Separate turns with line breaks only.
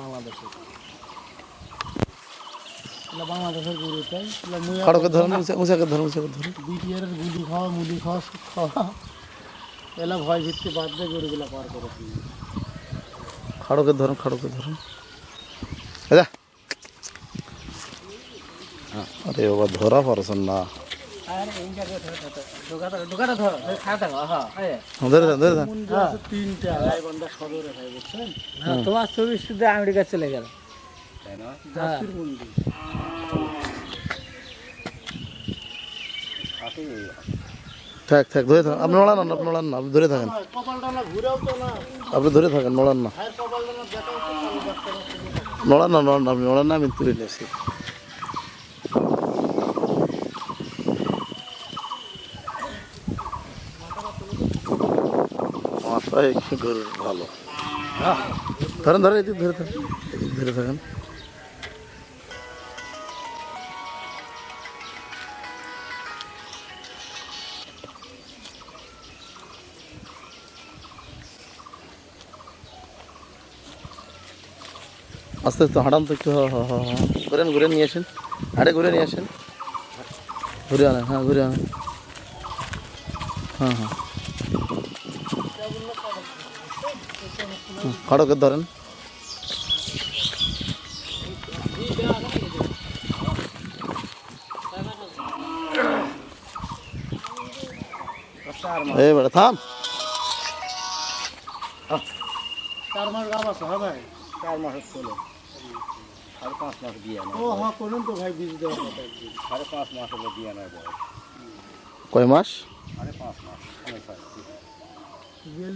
বাংলাদেশে। বাংলাদেশের গরু তাই?
খড়কে উঁচা উঁচাকে ধরুন উঁচাকে ধরুন
বিটিআরের গুলি খাওয়া মুলি খাওয়া সুদ খাওয়া। এলা ভয় ভিত্তি বাদ দিয়ে গরুগুলা পার
খড়কে ধরুন খড়কে ধরুন। আরে বাবা ধরা পারছেন না।
তোমার ছবি শুধু আমেরিকা চলে গেল
থাক থাক, ধরে থাকেন আপনি নড়ান না আপনি নড়ান না। আপনি ধরে থাকেন আপনি ধরে থাকেন। নড়ান না। নড়ান না নড়ান আপনি নড়ান না, আমি তুলে নিয়েছি। মাথায় গরুর ভালো। ধরেন ধরেন, এদিক ধরে থাকেন, এদিক ধরে থাকেন। আস্তে আস্তে হাঁটান তো একটু ঘুরেন ঘুরে নিয়ে আসেন। আরে ঘুরে নিয়ে আসেন। ঘুরে আনেন হ্যাঁ ঘুরে আনেন। হ্যাঁ হ্যাঁ। খড়কে ধরেন। এই বেটা থাম।
চার মাস গাব আছে হ্যাঁ ভাই?
চার মাসের ছিল সাড়ে পাঁচ মাস দিয়ে আনা
ও হ্যাঁ করুন তো ভাই বীজ দেওয়ার কথা।
সাড়ে পাঁচ মাস হলো দিয়ে বয়স।
কয় মাস?
সাড়ে পাঁচ মাস সাড়ে ছয়